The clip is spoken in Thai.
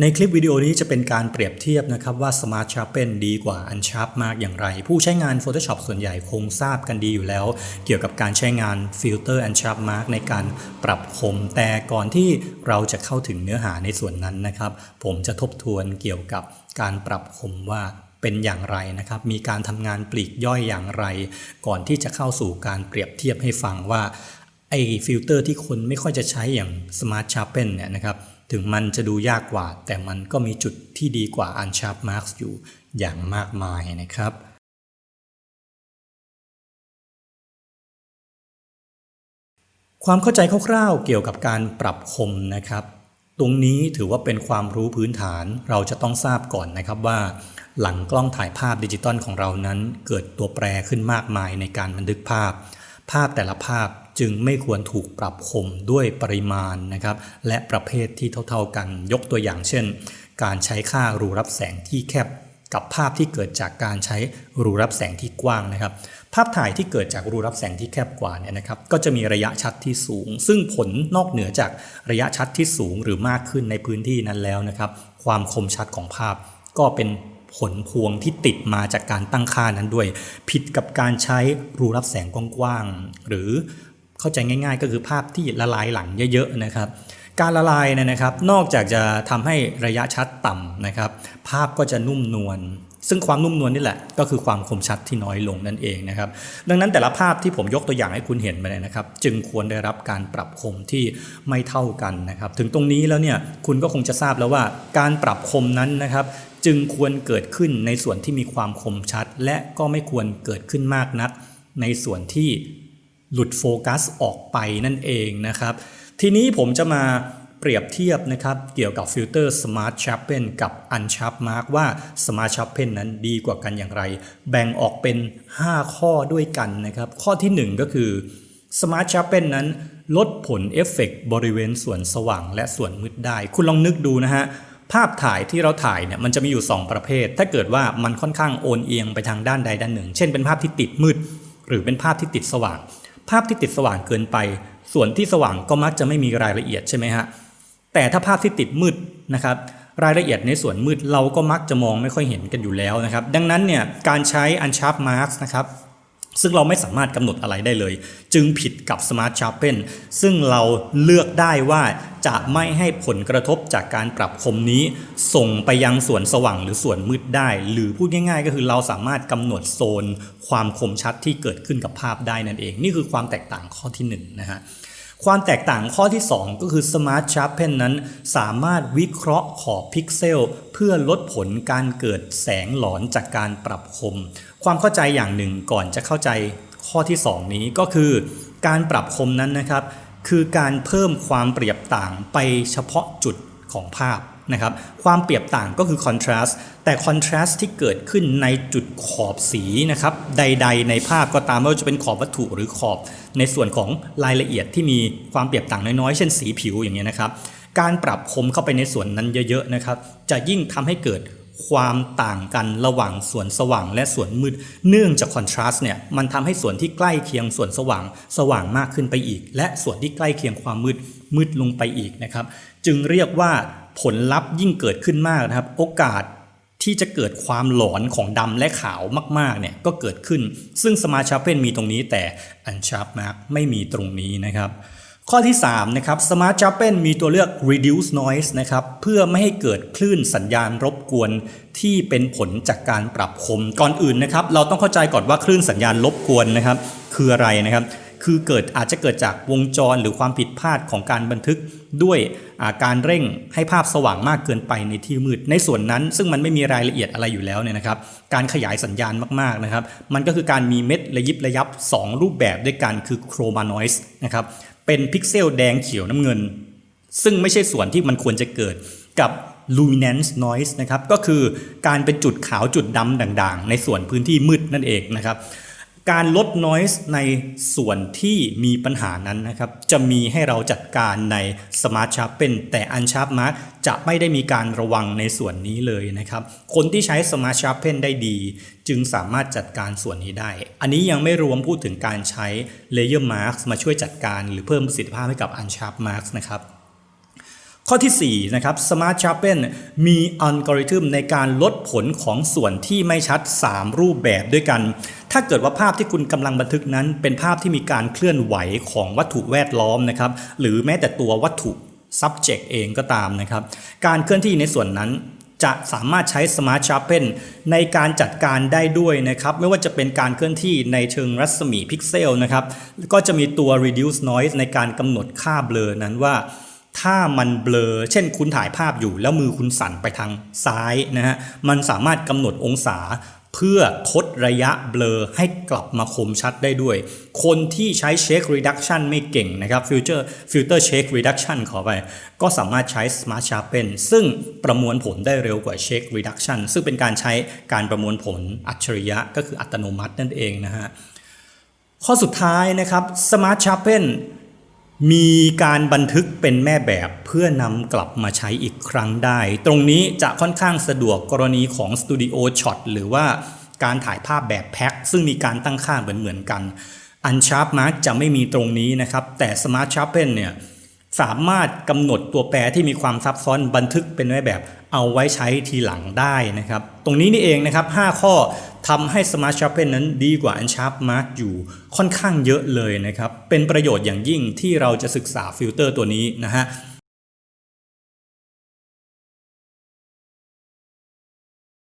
ในคลิปวิดีโอนี้จะเป็นการเปรียบเทียบนะครับว่า Smart Sharpen ดีกว่า Unsharp Mark อย่างไร ผู้ใช้งาน Photoshop ส่วนใหญ่คงทราบกันดีอยู่แล้ว เกี่ยวกับการใช้งาน Filter Unsharp Mark ในการปรับคม แต่ก่อนที่เราจะเข้าถึงเนื้อหาในส่วนนั้นนะครับ ผมจะทบทวนเกี่ยวกับการปรับคมว่าเป็นอย่างไรนะครับ มีการทำงานปลีกย่อยอย่างไร ก่อนที่จะเข้าสู่การเปรียบเทียบให้ฟังว่าไอ้ฟิลเตอร์ที่คนไม่ค่อยจะใช้อย่าง Smart Sharpen เนี่ยนะครับ ถึงมันจะดูยากกว่า แต่มันก็มีจุดที่ดีกว่า Unsharp Marks อยู่อย่างมากมายนะครับความเข้าใจคร่าวๆเกี่ยวกับการปรับคมนะครับ ตรงนี้ถือว่าเป็นความรู้พื้นฐานเราจะต้องทราบก่อนนะครับว่า หลังกล้องถ่ายภาพดิจิตอลของเรานั้น เกิดตัวแปรขึ้นมากมายในการบันทึกภาพ ภาพแต่ละภาพ จึงไม่ควรถูกปรับคมด้วยปริมาณนะครับ และประเภทที่เท่าๆกันยกตัวอย่างเช่น การใช้ค่ารูรับแสงที่แคบกับภาพที่เกิดจากการใช้รูรับแสงที่กว้างนะครับ ภาพถ่ายที่เกิดจากรูรับแสงที่แคบกว่าเนี่ยนะครับ ก็จะมีระยะชัดที่สูง ซึ่งผลนอกเหนือจากระยะชัดที่สูงหรือมากขึ้นในพื้นที่นั้นแล้วนะครับ ความคมชัดของภาพก็เป็นผลพวงที่ติดมาจากการตั้งค่านั้นด้วย ผิดกับการใช้รูรับแสงกว้างๆหรือ เข้าใจง่าย ๆ ก็คือภาพที่ละลายหลังเยอะๆนะครับ การละลายเนี่ยนะครับ นอกจากจะทำให้ระยะชัดต่ำนะครับ ภาพก็จะนุ่มนวลซึ่งความนุ่มนวลนี่แหละก็คือความคมชัดที่น้อยลงนั่นเองนะครับ ดังนั้นแต่ละภาพที่ผมยกตัวอย่างให้คุณเห็นไปเลยนะครับ จึงควรได้รับการปรับคมที่ไม่เท่ากันนะครับ ถึงตรงนี้แล้วเนี่ยคุณก็คงจะทราบแล้วว่าการปรับคมนั้นนะครับ จึงควรเกิดขึ้นในส่วนที่มีความคมชัด และก็ไม่ควรเกิดขึ้นมากนัก ในส่วนที่ หลุดโฟกัสออกไปนั่นเองนะครับ ทีนี้ผมจะมาเปรียบเทียบนะครับ เกี่ยวกับฟิลเตอร์ Smart Sharpen กับ Unsharp Mark ว่า Smart Sharpen นั้นดีกว่ากันอย่างไร แบ่งออกเป็น 5 ข้อด้วยกันนะครับ ข้อที่ 1 ก็คือ Smart Sharpen นั้นลดผลเอฟเฟกต์บริเวณส่วนสว่างและส่วนมืดได้ คุณลองนึกดูนะฮะภาพถ่ายที่เราถ่ายเนี่ยมันจะมีอยู่ 2 ประเภท ถ้าเกิดว่ามันค่อนข้างโอนเอียงไปทางด้านใดด้านหนึ่ง เช่นเป็นภาพที่ติดมืด หรือเป็นภาพที่ติดสว่าง ภาพที่ติดสว่างเกินไป ส่วนที่สว่างก็มักจะไม่มีรายละเอียดใช่ไหมฮะแต่ถ้าภาพที่ติดมืดนะครับรายละเอียดในส่วนมืดเราก็มักจะมองไม่ค่อยเห็นกันอยู่แล้วนะครับ ดังนั้นเนี่ยการใช้ Unsharp Marks นะครับ ซึ่งเราไม่สามารถกำหนดอะไรได้เลย จึงผิดกับ Smart Sharpen ซึ่งเราเลือกได้ว่าจะไม่ให้ผลกระทบจากการปรับคมนี้ ส่งไปยังส่วนสว่างหรือส่วนมืดได้ หรือพูดง่ายๆ ก็คือเราสามารถกำหนดโซน ความคมชัดที่เกิดขึ้นกับภาพได้นั่นเอง นี่คือความแตกต่างข้อที่1นงนะฮะ ความแตกต่างข้อที่ 2 ก็คือ Smart Sharpen นั้นสามารถวิเคราะห์ขอบพิกเซล เพื่อลดผลการเกิดแสงหลอนจากการปรับคม ความเข้าใจอย่างหนึ่งก่อนจะเข้าใจข้อที่ 2 นี้ก็คือ การปรับคมนั้นนะครับ คือการเพิ่มความเปรียบต่างไปเฉพาะจุดของภาพ นะครับความเปรียบต่างก็คือ contrast แต่ contrast ที่เกิดขึ้นในจุดขอบสีนะครับใด ๆ ในภาพก็ตามไม่ว่าจะเป็นขอบวัตถุหรือขอบ ในส่วนของรายละเอียดที่มีความเปรียบต่างน้อยๆ เช่นสีผิวอย่างเงี้ยนะครับการปรับคมเข้าไปในส่วนนั้นเยอะๆนะครับจะยิ่งทำให้เกิดความต่างกันระหว่างส่วนสว่างและส่วนมืด เนื่องจาก contrast เนี่ยมันทำให้ส่วนที่ใกล้เคียงส่วนสว่างสว่างมากขึ้นไปอีก และส่วนที่ใกล้เคียงความมืดมืดลงไปอีกนะครับ จึงเรียกว่า ผลลัพธ์ยิ่งเกิดขึ้นมากนะครับ โอกาสที่จะเกิดความหลอนของดำและขาวมากๆเนี่ยก็เกิดขึ้น ซึ่ง Smart Sharpen มีตรงนี้แต่ Unsharp Mark ไม่มีตรงนี้นะครับ ข้อที่3นะครับ Smart Sharpen มีตัวเลือก reduce noise นะครับเพื่อไม่ให้เกิดคลื่นสัญญาณรบกวนที่เป็นผลจากการปรับคมก่อนอื่นนะครับ เราต้องเข้าใจก่อนว่าคลื่นสัญญาณรบกวนนะครับ คืออะไรนะครับ คือเกิดอาจจะเกิดจากวงจรหรือความผิดพลาดของการบันทึกด้วยการเร่งให้ภาพสว่างมากเกินไปในที่มืด ในส่วนนั้นซึ่งมันไม่มีรายละเอียดอะไรอยู่แล้วเนี่ยนะครับ การขยายสัญญาณมากๆนะครับ มันก็คือการมีเม็ดระยิบระยับ 2 รูปแบบด้วยกันคือโครมาโนส์นะครับ เป็นพิกเซลแดงเขียวน้ำเงิน ซึ่งไม่ใช่ส่วนที่มันควรจะเกิดกับ luminance noise นะครับ ก็คือการเป็นจุดขาวจุดดำด่างๆ ในส่วนพื้นที่มืดนั่นเองนะครับ การลด noise ในส่วนที่มีปัญหานั้นนะครับ จะมีให้เราจัดการใน Smart Sharpen แต่ Unsharp Mark จะไม่ได้มีการระวังในส่วนนี้เลยนะครับ คนที่ใช้ Smart Sharpen ได้ดี จึงสามารถจัดการส่วนนี้ได้ อันนี้ยังไม่รวมพูดถึงการใช้ Layer Marks มาช่วยจัดการหรือเพิ่มประสิทธิภาพให้กับ Unsharp Marks นะครับ ข้อที่4นะครับ Smart Sharpen มีอัลกอริทึมในการลดผลของส่วนที่ไม่ชัด 3 รูปแบบด้วยกัน ถ้าเกิดว่าภาพที่คุณกำลังบันทึกนั้น เป็นภาพที่มีการเคลื่อนไหวของวัตถุแวดล้อมนะครับ หรือแม้แต่ตัววัตถุ subject เองก็ตามนะครับ การเคลื่อนที่ในส่วนนั้นจะสามารถใช้ Smart Sharpen ในการจัดการได้ด้วยนะครับ ไม่ว่าจะเป็นการเคลื่อนที่ในเชิงรัศมีพิกเซลนะครับ ก็จะมีตัว reduce noise ในการกำหนดค่าเบลอนั้นว่า ถ้ามันเบลอ เช่นคุณถ่ายภาพอยู่แล้วมือคุณสั่นไปทางซ้ายนะฮะ มันสามารถกำหนดองศาเพื่อทดระยะเบลอให้กลับมาคมชัดได้ด้วย คนที่ใช้ Shake Reduction ไม่เก่งนะครับ Filter Filter Shake Reduction ขอไป ก็สามารถใช้ Smart Sharpen ซึ่งประมวลผลได้เร็วกว่า Shake Reduction ซึ่งเป็นการใช้การประมวลผลอัจฉริยะก็คืออัตโนมัตินั่นเองนะฮะ ข้อสุดท้ายนะครับ Smart Sharpen มีการบันทึกเป็นแม่แบบเพื่อนำกลับมาใช้อีกครั้งได้ ตรงนี้จะค่อนข้างสะดวกกรณีของสตูดิโอช็อตหรือว่าการถ่ายภาพแบบแพ็คซึ่งมีการตั้งค่าเหมือนเหมือนกันอันชาร์ปมาร์กจะไม่มีตรงนี้นะครับ แต่ Smart Sharpen เนี่ย สามารถกำหนดตัวแปรที่มีความซับซ้อนบันทึกเป็นไว้แบบเอาไว้ใช้ทีหลังได้นะครับ ตรงนี้นี่เองนะครับ 5 ข้อทำให้ Smart Sharpen นั้นดีกว่า Unsharp Mark อยู่ค่อนข้างเยอะเลยนะครับ เป็นประโยชน์อย่างยิ่งที่เราจะศึกษาฟิลเตอร์ตัวนี้นะฮะ